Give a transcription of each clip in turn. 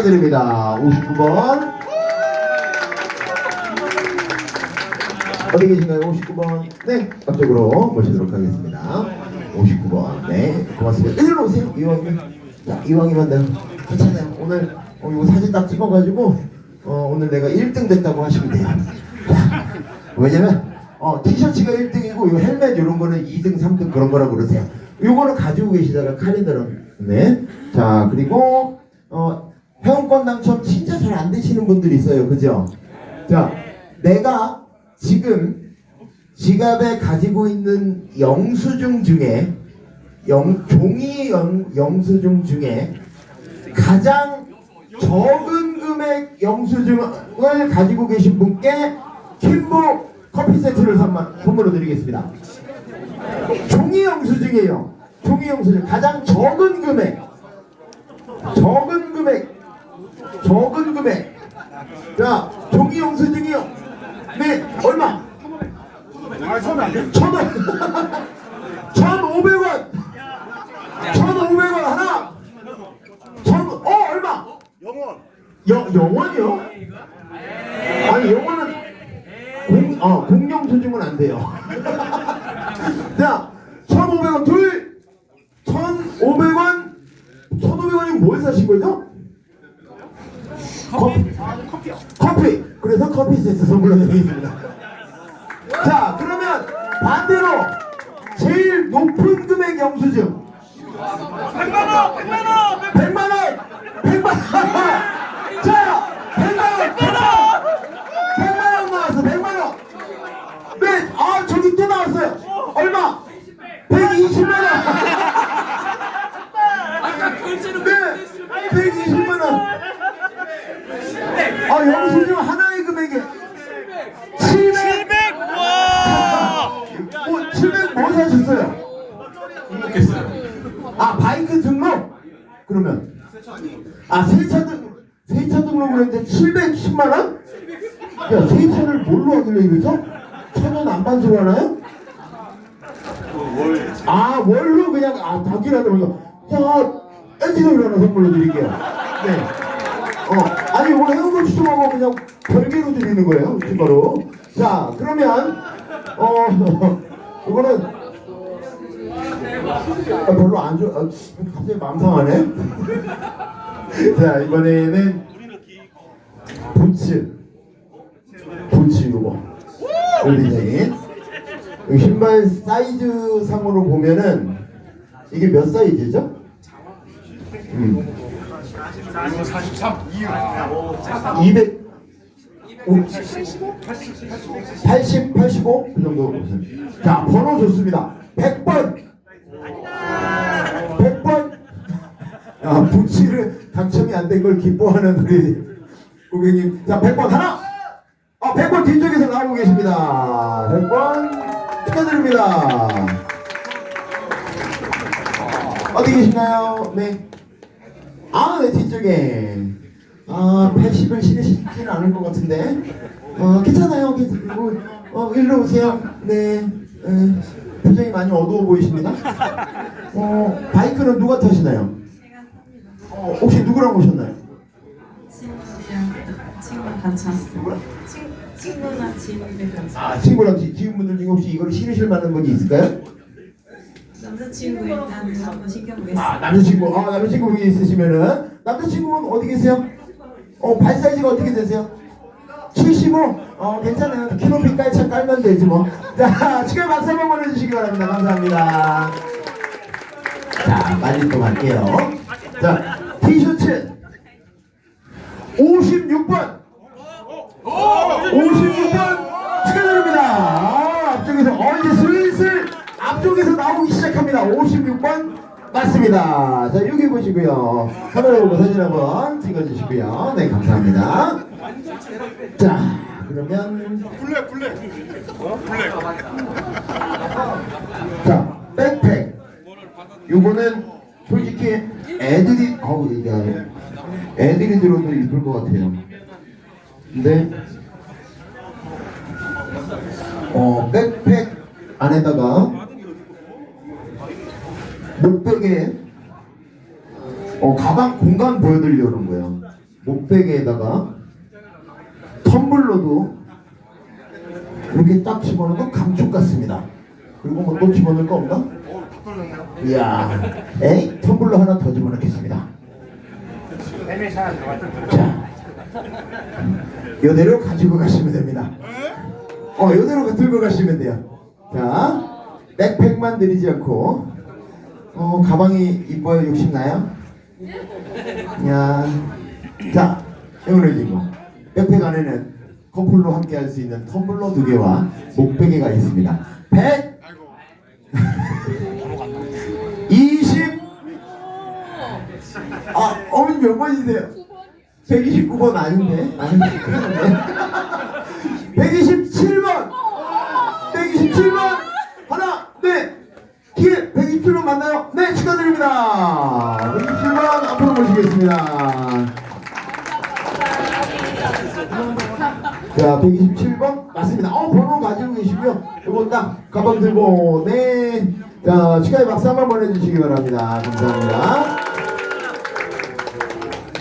축하드립니다. 59번. 어디 계신가요? 59번. 네, 앞쪽으로 모시도록 하겠습니다. 59번. 네, 고맙습니다. 일로 오세요, 이왕님. 자, 이왕이면 내가 괜찮아요. 오늘 어, 이거 사진 딱 찍어가지고 어, 오늘 내가 1등 됐다고 하시면 돼요. 자, 왜냐면 어, 티셔츠가 1등이고 이 헬멧 이런 거는 2등, 3등 그런 거라고 그러세요. 요거는 가지고 계시다가 카린더는 네. 자, 그리고 어, 회원권 당첨 진짜 잘 안 되시는 분들이 있어요. 그죠? 자, 내가 지금 지갑에 가지고 있는 영수증 중에 영, 종이 영, 영수증 중에 가장 적은 금액 영수증을 가지고 계신 분께 킴보 커피 세트를 선물, 선물로 드리겠습니다. 종이 영수증이에요. 종이 영수증 가장 적은 금액 적은 금액 적은 금액. 자 종이 영수증이요. 네 얼마? 천원. 천 오백 원. 천 오백 원 하나. 천 어 얼마? 영원. 영 영원이요? 아니 영원은 공, 어, 공영수증은 안 돼요. 자 천 오백 원 둘. 천 오백 원. 1,500원이면 뭘 사신 거죠? 커피. 커피. 그래서 커피 세트 선물로 드리겠습니다. 자, 그러면 반대로 제일 높은 금액 영수증 100만원 100만원 100만 원. 100만 원. 자, 100만 원. 100만 원 나왔어. 100만 원. 네. 아, 저기 또 나왔어요. 얼마? 120만 원. 아까 결제는 네, 120만 원. 아, 영수증 하나의 금액에 700. 700 와! 뭐, 700 뭐 사셨어요? 행복했어요. 아, 바이크 등록? 그러면 아, 세차 등 세차 등록을 했는데 710만 원? 야, 세차를 이래서? 천원 안반수로 하나요? 아, 월로 그냥 아, 보니까 야, 엔진오일 하나 선물로 드릴게요. 네. 어, 아니 오늘 해운권 추첨하고 그냥 별개로 드리는 거예요, 추가로. 자, 그러면 어, 이거는 아, 별로 안 좋아. 아, 갑자기 마음 상하네. 자, 이번에는 부츠. 이 신발 사이즈 상으로 보면은 이게 몇 사이즈죠? 음. 43 200 80, 85? 그 정도. 자, 번호 좋습니다. 100번. 100번. 아, 부치를 당첨이 안 된 걸 기뻐하는 우리 고객님. 자, 100번 하나. 아, 100번 뒤쪽에서 나오고 계십니다. 100번 축하드립니다. 어디 계신가요? 네. 아, 네, 뒤쪽에. 아, 80을 실으시지는 않을 것 같은데. 어, 괜찮아요. 괜찮고. 어, 일로 오세요. 네. 에, 표정이 많이 어두워 보이십니다. 어, 바이크는 누가 타시나요? 제가 삽니다. 어, 혹시 누구랑 오셨나요? 친구랑 친구랑 같이 왔어요. 친, 친구나 지인들. 아, 친구랑 지, 지인분들 중에 혹시 이걸 실으실 만한 분이 있을까요? 남자친구 일단 한번 신경보겠습니다. 아, 남자친구. 아, 남자친구분이 있으시면은. 남자친구분 어디 계세요? 어, 발 사이즈가 어떻게 되세요? 75? 어, 괜찮아요. 키로피 깔차 깔면 되지 뭐. 자, 지금 박수 한번 보내주시기 바랍니다. 감사합니다. 자, 빨리 또 갈게요. 자, 티셔츠 56번. 56번 축하드립니다. 아, 앞쪽에서 어 이제 슬슬 앞쪽에서 나오기 시작합니다. 56번 맞습니다. 자 여기 보시고요. 카메라 보고 사진 한번 찍어주시고요. 네 감사합니다. 자 그러면 블랙 블랙 어? 블랙 자 백팩 요거는 솔직히 애들이 어우 이게 애들이 들어도 이쁠 것 같아요. 근데 어 백팩 안에다가 목베개 어 가방 공간 보여드리려는 거예요. 목베개에다가 텀블러도 이렇게 딱 집어넣어도 감쪽 같습니다. 그리고 뭐 또 집어넣을 거 없나? 이야, 에이 텀블러 하나 더 집어넣겠습니다. 자, 이대로 가지고 가시면 됩니다. 어, 이대로 들고 가시면 돼요. 자, 백팩만 드리지 않고, 어, 가방이 이뻐요? 욕심나요? 야, 자, 오늘 이거 백팩 안에는 커플로 함께 할 수 있는 텀블러 두 개와 목베개가 있습니다. 100, 20, 아, 어머니 몇 번이세요? 129번 아닌데? 아닌데? 127번! 127번! 하나, 네! 기회 127번 맞나요? 네, 축하드립니다. 127번 앞으로 모시겠습니다. 자, 127번 맞습니다. 어, 번호 가지고 계시고요. 이거 딱 가방 들고, 네. 자, 축하의 박수 한번 보내주시기 바랍니다. 감사합니다.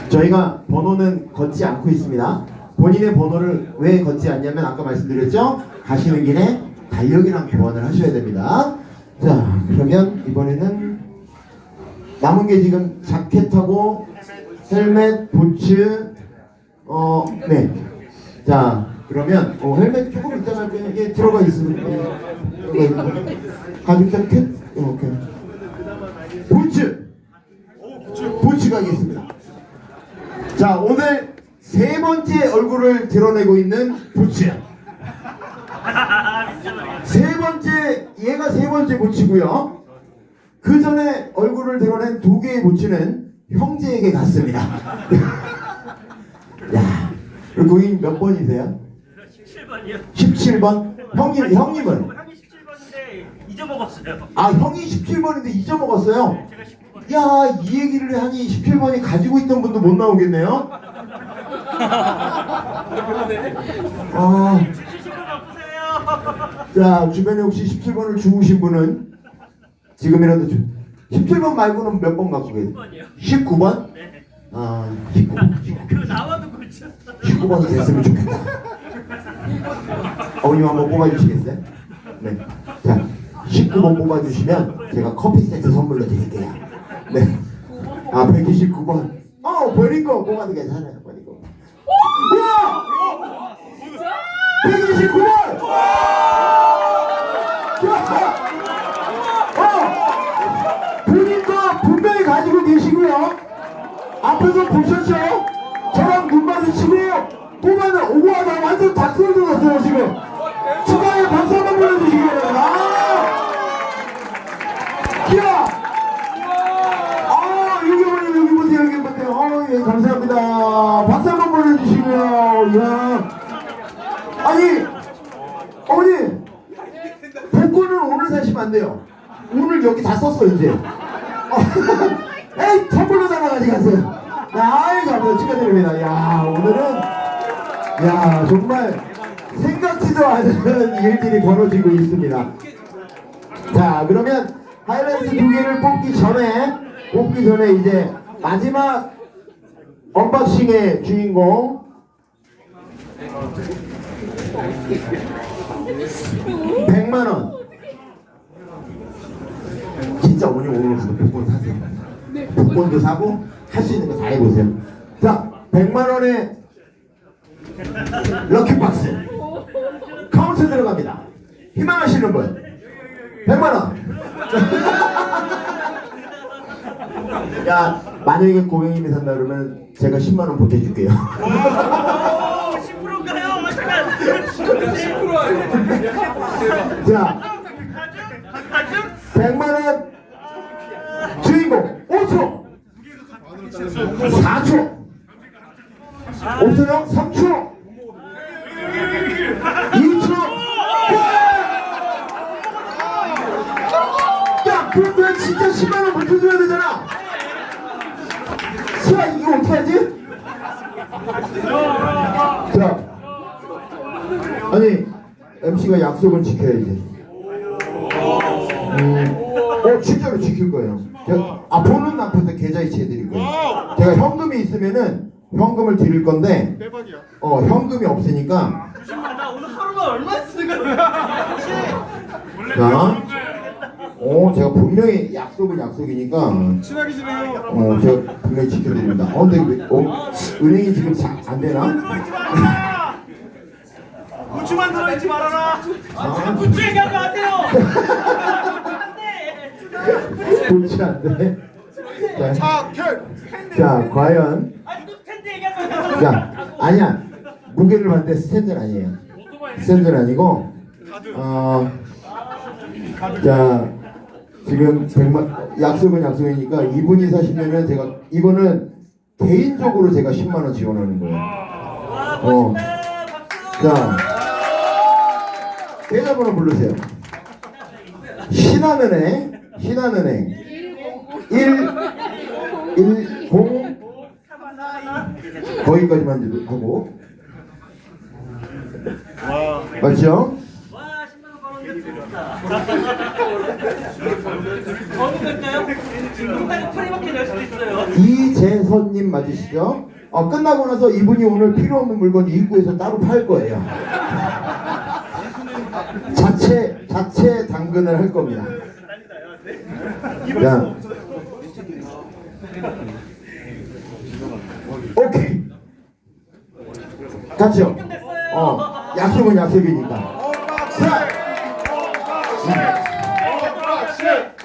저희가 번호는 걷지 않고 있습니다. 본인의 번호를 왜 걷지 않냐면 아까 말씀드렸죠? 가시는 길에 달력이랑 교환을 하셔야 됩니다. 자, 그러면 이번에는 남은 게 지금 자켓하고 헬멧, 부츠, 어, 네. 자, 그러면 어, 헬멧 조금 할게요. 이게 들어가 있습니다. 예, 들어가 있고. 가죽 자켓, 어, 오케이. 부츠, 부츠 가겠습니다. 자 오늘 세 번째 얼굴을 드러내고 있는 부츠 세 번째 얘가 세 번째 부츠고요 그 전에 얼굴을 드러낸 두 개의 부츠는 형제에게 갔습니다 야 고객님 몇 번이세요? 17번이요. 17번 형님 형님은 형이 17번인데 잊어먹었어요. 아 형이 17번인데 잊어먹었어요 제가 19번. 야, 이 얘기를 하니 17번이 가지고 있던 분도 못 나오겠네요. 아, 17번 없으세요? 자, 주변에 혹시 17번을 주우신 분은 지금이라도 주. 17번 말고는 몇 번 갖고 계세요? 19번이요. 19번? 네. 아, 19번. 그 나와도 그렇죠. 19번이 됐으면 좋겠다. 어머님 한번 뽑아주시겠어요? 네. 자, 19번 뽑아주시면 제가 커피 세트 선물로 드릴게요. 네. 아, 129번. 어, 버린 거 뽑아도 괜찮아요. 버린 거. 우와! 129번! 어! 본인도 분명히 가지고 계시고요. 앞에서 보셨죠? 저랑 눈 마주치고 뽑아는 오와 나 완전 닭소리 돋았어요 지금 축하해 박수 한번 보내주시기 바랍니다 아! 기아 아 여기 보세요 여기 보세요 여기 보세요 어예 감사합니다 박수 한번 보내주시고요 이야 아니 어머니 복권은 오늘 사시면 안 돼요 오늘 여기 다 썼어 이제 에이 텀블러 하나 가져가세요 아이 감사합니다 축하드립니다 야 오늘은 야 정말 생각지도 않은 일들이 벌어지고 있습니다. 자 그러면 하이라이트 두 개를 뽑기 전에 뽑기 전에 이제 마지막 언박싱의 주인공. 100만원. 진짜 어머니 오늘 가서 복권 사세요. 복권도 사고 할 수 있는 거 다 해보세요. 자 100만원의 럭키박스 카운트 들어갑니다 희망하시는 분 100만원 야 만약에 고객님이 산다 그러면 제가 10만원 보태줄게요 오, 10%인가요? 잠깐. 10%. 자 가죽? 가죽? 100만원 주인공 5초 4초 없어요? 3초 2초 야 그럼 왜 진짜 10만원 물려줘야 되잖아 수아 이거 어떡하지? 자 아니 MC가 약속은 지켜야지 음, 어 진짜로 지킬 거예요. 제가, 아 보는 앞에서 계좌이체 해드릴 거예요. 제가 현금이 있으면은 현금을 드릴 건데 대박이야. 어 현금이 없으니까 아, 나 오늘 하루만 얼마 쓰는 거야? 자, 어 제가 분명히 약속은 약속이니까 친하게 지내요. 어 제가 분명히 지켜드립니다. 어 근데 왜- 어, 은행이 지금 잘안 되나? 들어있지 말아라. 고추만 들어있지 말아라. 아, 부추 얘기하지 마세요. 안돼. 좋지 않네. 자, 자결. 자 과연 스탠드. 자 아니야 무게를 봤는데 스탠드는 아니에요. 스탠드는 아니고 어, 자 지금 100만 약속은 약속이니까 이분이 사시면은 제가 이거는 개인적으로 제가 10만 원 지원하는 거예요. 와 어. 자 계좌번호 부르세요. 신한은행 신한은행 1 1 0 거기까지만 하고 맞죠? 와 10만 원 벌어오겠습니다. 어느 걸까요? 중간에 프리마켓 열 수도 있어요. 이재선님 맞으시죠? 어, 끝나고 나서 이분이 오늘 필요 없는 물건 입구에서 따로 팔 거예요. 자체 자체 당근을 할 겁니다. 자, 오케이. 갔죠? 어, 약속은 약속이니까. 자,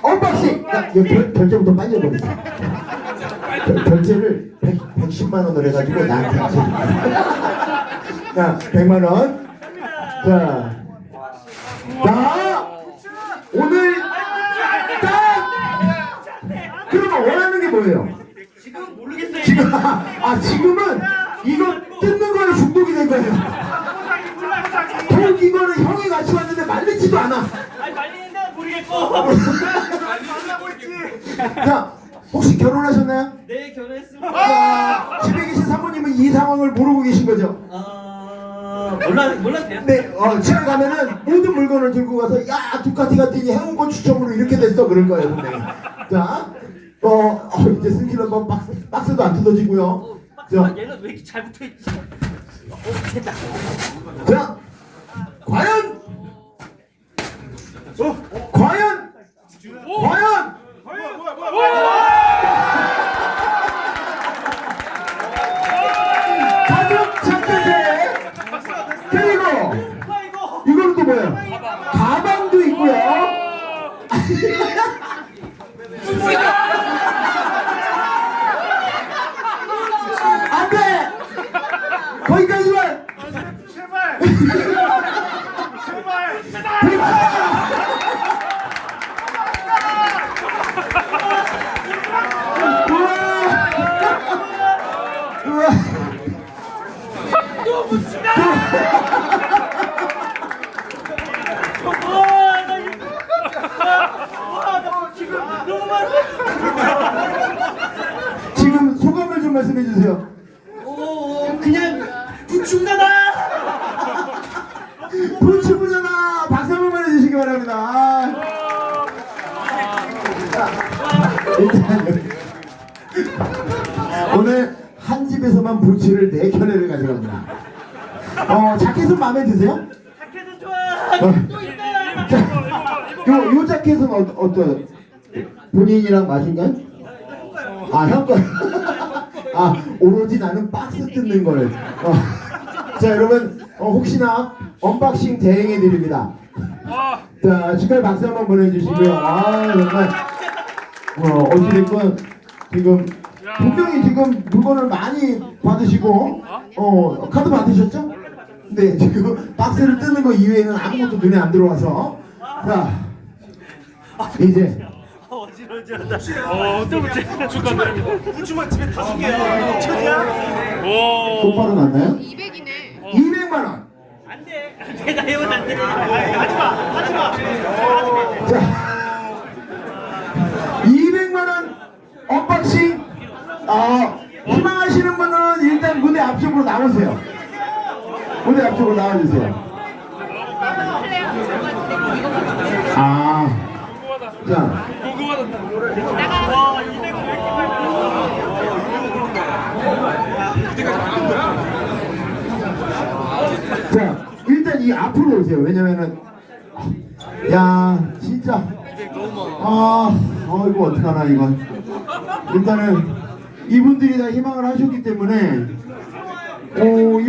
언박싱! 야, 이거 결, 결제부터 빠져버리세요. 결- 결제를 100, 110만 원을 해가지고 나한테 하세요. 자, 100만 원. 자, 자, 오늘 딱! 그러면 원하는 게 뭐예요? 지금 모르겠어요. 지금, 아, 지금은 이거 거에 중독이 된 거예요. 돈 이거는 형이 같이 왔는데 말리지도 않아. 아니 말리는데 모르겠고. 만나고 있지. 자, 혹시 결혼하셨나요? 네 결혼했습니다. 아, 집에 계신 사모님은 이 상황을 모르고 계신 거죠? 아 몰라 몰랐대요. 네, 어, 집에 가면은 모든 물건을 들고 가서 야 두카티 같더니 해운권 추첨으로 이렇게 됐어 그럴 거예요 분명히. 자, 어, 어 이제 승기는 뭐 박스, 박스도 안 뜯어지고요. 어, 자, 아, 얘는 왜 이렇게 잘 붙어 있지? 자, 과연, 어, 과연, 과연. 가족 자켓에 그리고. 이거는 또 뭐야? 가방도 있고요. 어 자켓은 마음에 드세요? 자켓은 좋아. 또 있다. 자, 요, 요 자켓은 어, 어떤 본인이랑 마신가요? 아, 형 거. 아, 오로지 나는 박스 뜯는 걸. 어. 자, 여러분, 어, 혹시나 언박싱 대행해 드립니다. 자, 축하의 박수 한번 보내주시고요. 아, 정말. 어, 어찌됐건, 지금, 분명히 지금 물건을 많이 받으시고, 어, 카드 받으셨죠? 네, 지금 박스를 뜯는 거 이외에는 아무것도 눈에 안 들어와서. 자, 이제. 어또 붙여. 축하드립니다. 부추만 집에 다섯 개야. 천이야. 똑바로 났나요? 200이네. 200만 원. 안돼. 안돼 나 이건 안돼. 하지 마 하지 마. 자, 200만 원 언박싱. 어, 희망하시는 분은 일단 무대 앞쪽으로 나오세요. 무대 앞쪽으로 나와주세요. 아, 자, 와 200원 왜 이렇게 많이 자, 일단 이 앞으로 오세요. 왜냐면은 야, 진짜 아, 아 이거 어떡하나 이건. 일단은 이분들이 다 희망을 하셨기 때문에 어,